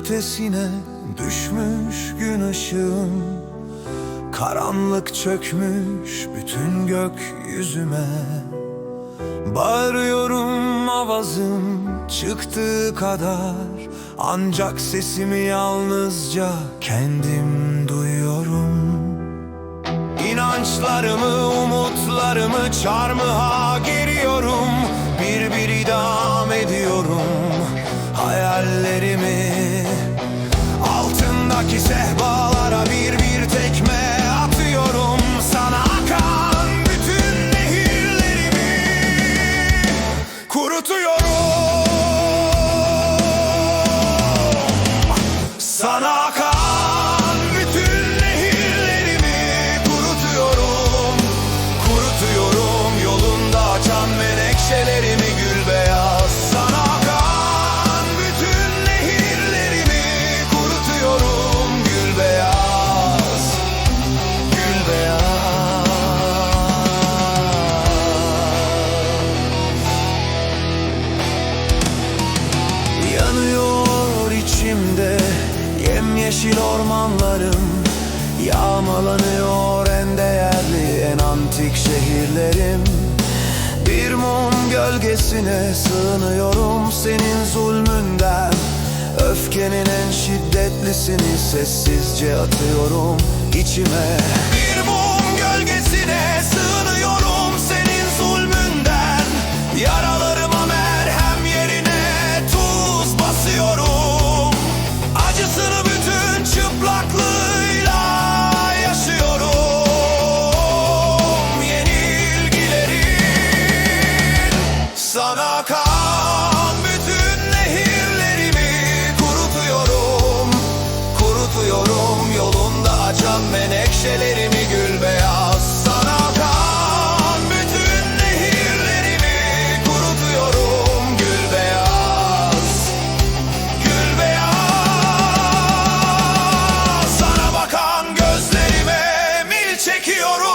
ötesine düşmüş gün ışığım. Karanlık çökmüş bütün gökyüzüme. Bağırıyorum avazım çıktığı kadar. Ancak sesimi yalnızca kendim duyuyorum. İnançlarımı, umutlarımı çarmıha geriyorum Bir bir idam ediyorum yemyeşil ormanlarım Yağmalanıyor en değerli en antik şehirlerim. Bir mum gölgesine sığınıyorum senin zulmünden. Öfkenin en şiddetlisini sessizce atıyorum içime. Bir mum gölgesine sığınıyorum çekiyorum